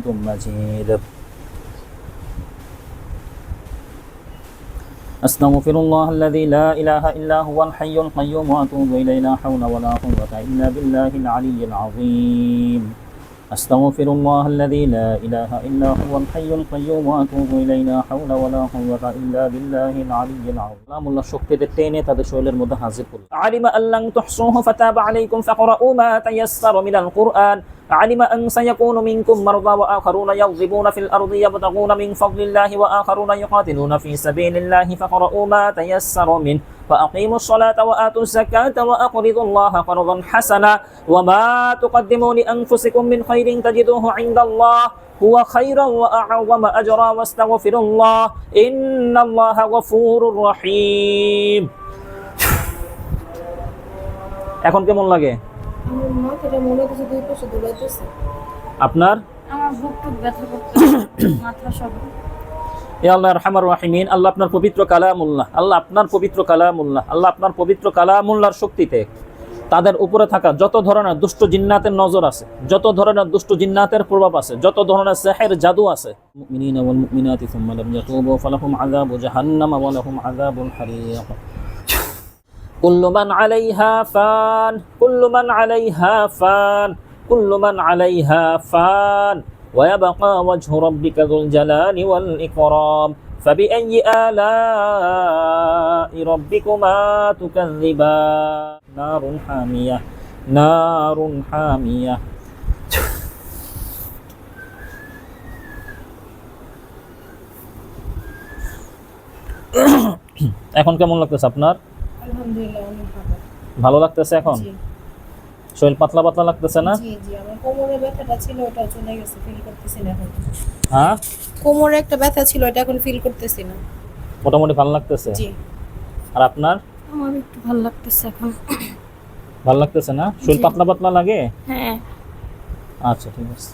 حميد مجيد. أستغفر الله الذي لا إله إلا هو الحي القيوم وأتوب إليه لا حول ولا قوة إلا بالله العلي العظيم. أستغفر الله الذي لا إله إلا هو الحي القيوم وأتوب إليه لا حول ولا قوة إلا بالله العلي العظيم. سلام الله شكر টেনে تدشول শরীরের علم أن لن تحصوه فتاب عليكم فقرؤوا ما تيسر من القرآن. علم أن سيكون منكم مرضى وآخرون يضربون في الأرض يبتغون من فضل الله وآخرون يقاتلون في سبيل الله فقرؤوا ما تيسر منه فأقيموا الصلاة وآتوا الزكاة وأقرضوا الله قرضا حسنا وما تقدموا لأنفسكم من خير تجدوه عند الله هو خيرا وأعظم أجرا واستغفروا الله إن الله غفور رحيم এখন কেমন লাগে আমার মাথাটা মনে হচ্ছে দুই পাশে দোলাইতেছে আপনার? আমার বুক টুক ব্যথা করতেছে মাথা সব। এ আল্লাহ রহমান রাহিমিন আল্লাহ আপনার পবিত্র কালামুল্লাহ আল্লাহ আপনার পবিত্র কালামুল্লাহ আল্লাহ আপনার পবিত্র কালামুল্লাহর শক্তিতে তাদের উপরে থাকা যত ধরনের দুষ্ট জিন্নাতের নজর আছে যত ধরনের দুষ্ট জিন্নাতের প্রভাব আছে যত ধরনের সেহের জাদু আছে মুমিনিন ওয়াল মুমিনাতি সুম্মা লাম ইয়াতুবু ফালাহুম আযাবু জাহান্নাম ওয়া লাহুম আযাবুল হারিক كل من عليها فان كل من عليها فان كل من عليها فان ويبقى وجه ربك ذو الجلال والإكرام فبأي آلاء ربكما تكذبان نار حامية نار حامية এখন কেমন লাগতেছে আপনার আলহামদুলিল্লাহ অনেক ভালো। ভালো লাগতেছে এখন? শরীর পাতলা পাতলা লাগতেছে না? জি জি আমার কোমরে ব্যথাটা ছিল ওটা চলে গেছে ফিল করতেছি না এখন। হ্যাঁ? কোমরে একটা ব্যথা ছিল এটা এখন ফিল করতেছি না। মোটামুটি ভালো লাগতেছে? জি। আর আপনার? আমার একটু ভালো লাগতেছে এখন। ভালো লাগতেছে না? শরীর পাতলা পাতলা লাগে? হ্যাঁ। আচ্ছা ঠিক আছে।